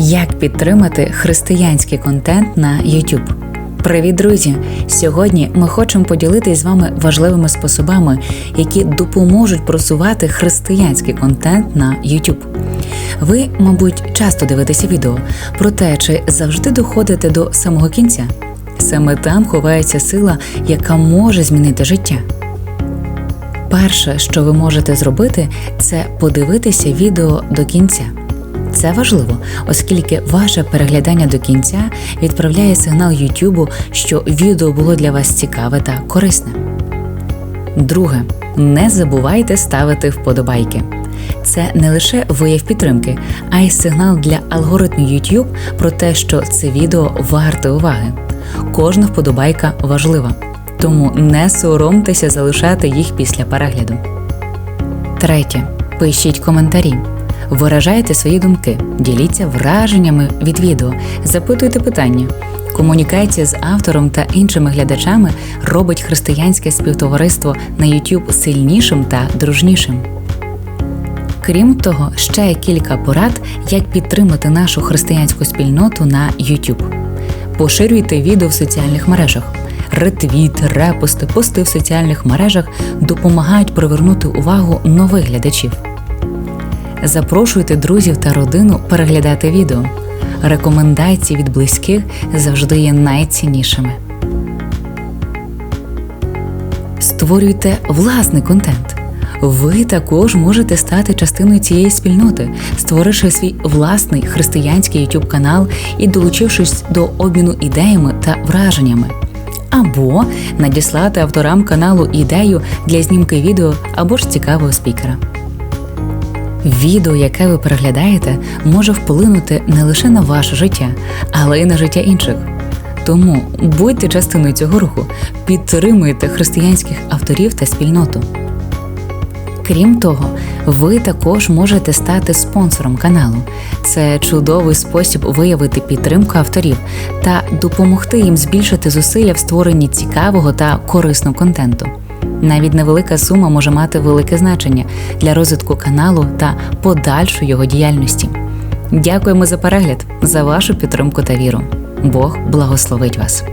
Як підтримати християнський контент на YouTube? Привіт, друзі! Сьогодні ми хочемо поділитися з вами важливими способами, які допоможуть просувати християнський контент на YouTube. Ви, мабуть, часто дивитеся відео про те, чи завжди доходите до самого кінця. Саме там ховається сила, яка може змінити життя. Перше, що ви можете зробити, це подивитися відео до кінця. Це важливо, оскільки ваше переглядання до кінця відправляє сигнал Ютубу, що відео було для вас цікаве та корисне. Друге, не забувайте ставити вподобайки. Це не лише вияв підтримки, а й сигнал для алгоритму YouTube про те, що це відео варте уваги. Кожна вподобайка важлива, тому не соромтеся залишати їх після перегляду. Третє. Пишіть коментарі. Виражайте свої думки, діліться враженнями від відео, запитуйте питання. Комунікація з автором та іншими глядачами робить християнське співтовариство на YouTube сильнішим та дружнішим. Крім того, ще кілька порад, як підтримати нашу християнську спільноту на YouTube. Поширюйте відео в соціальних мережах. Ретвіт, репости, пости в соціальних мережах допомагають привернути увагу нових глядачів. Запрошуйте друзів та родину переглядати відео. Рекомендації від близьких завжди є найціннішими. Створюйте власний контент. Ви також можете стати частиною цієї спільноти, створивши свій власний християнський YouTube канал і долучившись до обміну ідеями та враженнями. Або надіслати авторам каналу ідею для знімки відео або ж цікавого спікера. Відео, яке ви переглядаєте, може вплинути не лише на ваше життя, але й на життя інших. Тому будьте частиною цього руху, підтримуйте християнських авторів та спільноту. Крім того, ви також можете стати спонсором каналу. Це чудовий спосіб виявити підтримку авторів та допомогти їм збільшити зусилля в створенні цікавого та корисного контенту. Навіть невелика сума може мати велике значення для розвитку каналу та подальшої його діяльності. Дякуємо за перегляд, за вашу підтримку та віру. Бог благословить вас.